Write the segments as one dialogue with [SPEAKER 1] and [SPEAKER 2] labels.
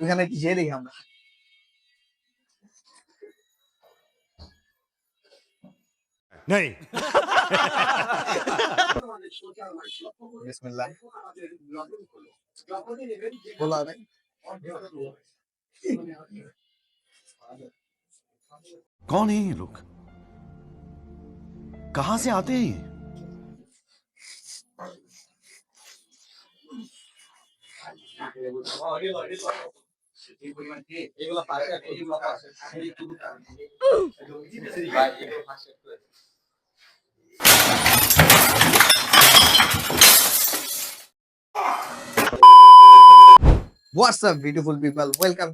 [SPEAKER 1] ওইখানে কি যেয়ে দেখি আমরা
[SPEAKER 2] नहीं
[SPEAKER 1] বিসমিল্লাহ বলা হবে
[SPEAKER 2] कौन है ये लोग कहां से आते हैं
[SPEAKER 1] বিউটিফুল পিপল ওয়েলকাম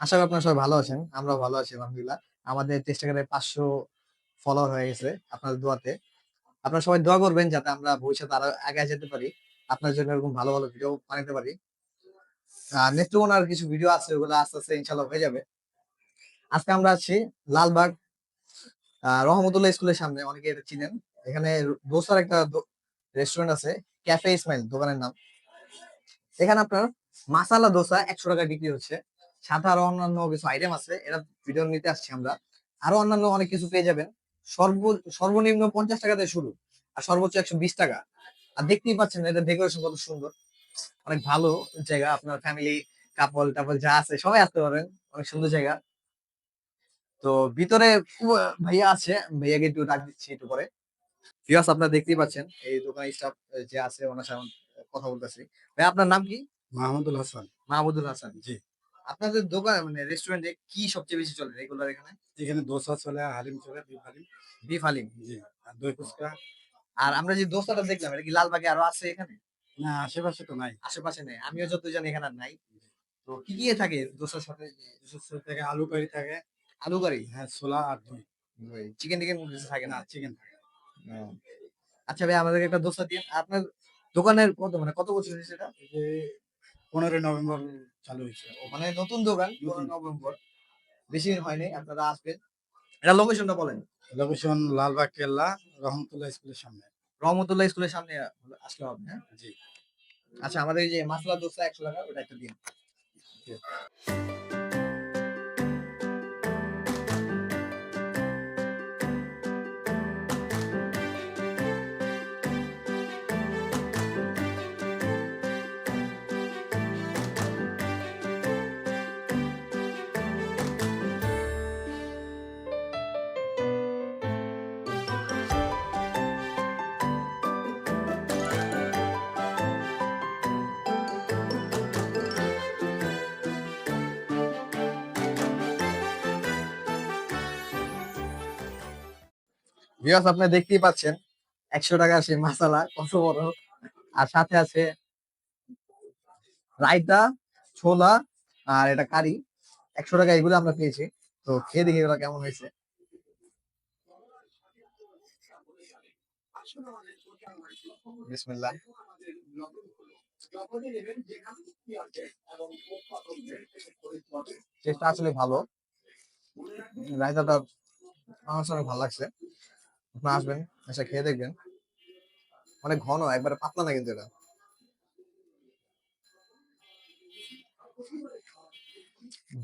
[SPEAKER 1] আশা করি আপনারা সবাই ভালো আছেন, আমরাও ভালো আছি আমাদের পাঁচশো ফলোয়ার হয়ে গেছে আপনারা সবাই দোয়া করবেন যাতে আমরা ভবিষ্যতে আরও আগে যেতে পারি। আপনার জন্য এরকম ভালো ভালো ভিডিও বানাতে পারি। নেক্সট আর কিছু ভিডিও আছে, ওগুলো আস্তে আস্তে ইনশাল্লাহ হয়ে যাবে। আজকে আমরা আছি লালবাগ রহমতুল্লাহ স্কুলের সামনে, অনেকে এটা চিনেন। এখানে দোসার একটা রেস্টুরেন্ট আছে ক্যাফে ইসমাইল দোকানের নাম। এখানে আপনার মাসালা দোসা একশো টাকা বিক্রি হচ্ছে। সাথে আরও অন্যান্য কিছু আইটেম আছে এটা ভিডিও নিতে আসছি আমরা। আরও অন্যান্য অনেক কিছু পেয়ে যাবেন। সর্ব, সর্বনিম্ন পঞ্চাশ টাকা থেকে শুরু, আর সর্বোচ্চ একশো বিশ টাকা। আর দেখতেই পাচ্ছেন এটা ডেকোরেশন কত সুন্দর। অনেক ভালো জায়গা আপনার ফ্যামিলি কাপল টাপল যা আছে সবাই আসতে পারবেন। অনেক সুন্দর জায়গা। তো ভিতরে ভাইয়া আছে ভাইয়াকে একটু ডাক দিচ্ছি একটু পরে। ভিউয়ার্স আপনারা দেখতেই পাচ্ছেন এই দোকানের স্টাফ যে আছে ওনার সাথে কথা বলতেছি। ভাই আপনার নাম কি?
[SPEAKER 3] মাহমুদুল হাসান।
[SPEAKER 1] মাহমুদুল হাসান।
[SPEAKER 3] জি।
[SPEAKER 1] আপনাদের দোকান মানে রেস্টুরেন্টে কি সবচেয়ে বেশি চলে রেগুলার এখানে?
[SPEAKER 3] এখানে দোসা চলে হালিম চলে বিফ হালিম।
[SPEAKER 1] বিফ হালিম।
[SPEAKER 3] জি। আর দই ফুচকা।
[SPEAKER 1] আর আমরা যে দোসাটা দেখলাম এটা কি লালবাগে আরও আছে এখানে?
[SPEAKER 3] না আশেপাশে তো নাই।
[SPEAKER 1] আশেপাশে নেই। আমিও যত জানি এখানে আর নাই। তো কি কি থাকে দোসার সাথে?
[SPEAKER 3] থেকে আলু কারি থাকে।
[SPEAKER 1] আলু কারি?
[SPEAKER 3] হ্যাঁ ছোলা আর দই।
[SPEAKER 1] চিকেন টিকেন কিছু থাকে
[SPEAKER 3] না? চিকেন থাকে
[SPEAKER 1] আচ্ছা ভাই আমাদেরকে একটা দোসা দিন আপনার দোকানের কত মানে কত বছর হয়েছে এটা?
[SPEAKER 3] পনেরোই নভেম্বর চালু হয়েছে।
[SPEAKER 1] মানে নতুন দোকান
[SPEAKER 3] নতুন।
[SPEAKER 1] নভেম্বর। বেশি দিন হয়নি আপনারা আসবেন। এটা লোকেশনটা বলেন।
[SPEAKER 3] লোকেশন লালবাগ কেল্লা। রহমতুল্লাহ স্কুলের সামনে।
[SPEAKER 1] রহমতুল্লাহ স্কুলের সামনে আসলে হবে হ্যাঁ?
[SPEAKER 3] জি।
[SPEAKER 1] আচ্ছা আমাদের এই যে মাসলা দোসা একশো টাকা ওটা একটা দিন। ভিউয়ার্স আপনি দেখতেই পাচ্ছেন, একশো টাকা সেই মাসালা, কত বড়। আর সাথে আছে রায়তা, ছোলা, আর এটা কারি। একশো টাকা এগুলো আমরা পেয়েছি। তো খেয়ে দেখি এগুলো কেমন হয়েছে। বিসমিল্লাহ। টেস্টটা আসলে ভালো। রায়তাটা আমার অনেক ভালো লাগছে। আপনারা আসবেন, এসে খেয়ে দেখবেন। অনেক ঘন, একবারে পাতলা না কিন্তু এটা।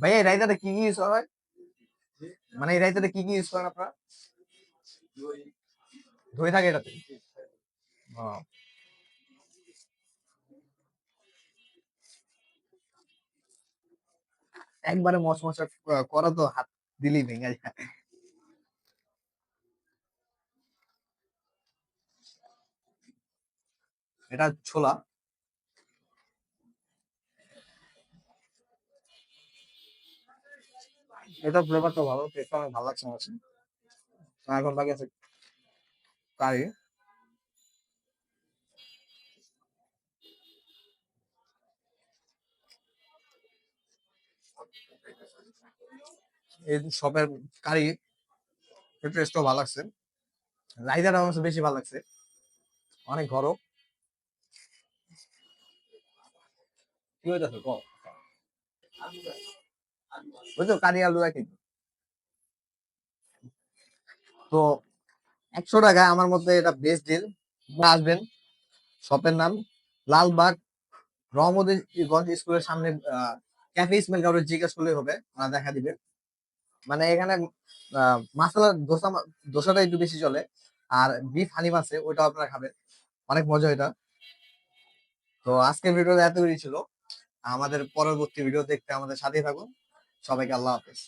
[SPEAKER 1] ভাই, এই রায়তাটা কি কি ইউজ হয়? মানে এই রায়তাটা কি কি ইউজ করেন আপনারা? দই থাকে এটাতে? একবারে একবারে মশমশা করা তো হাত দিলেই ভেঙে যায়। এটা ছোলা। এটা ফ্লেভারটা ভালো টেস্টটা অনেক ভালো লাগছে আমার এখন বাকি আছে কারি এই শপের কারি টেস্টও ভালো লাগছে। রাইদাটা আমার বেশি ভালো লাগছে। অনেক ঘরো কি বুঝছ কারি তো একশো টাকা আমার এটা বেস্ট ডিল আসবেন শপের নাম, লালবাগ স্কুলের সামনে ক্যাফে কাউরে জিজ্ঞেস করলে হবে ওরা দেখা দিবে। মানে এখানে মাসালা দোসা দোসাটা একটু বেশি চলে, আর বিফ হালিম আছে ওইটাও আপনারা খাবেন। অনেক মজা এটা। তো আজকের ভিডিওটা এতগুলি ছিল। আমাদের পরবর্তী ভিডিও দেখতে আমাদের সাথেই থাকুন। সবাইকে আল্লাহ হাফেজ?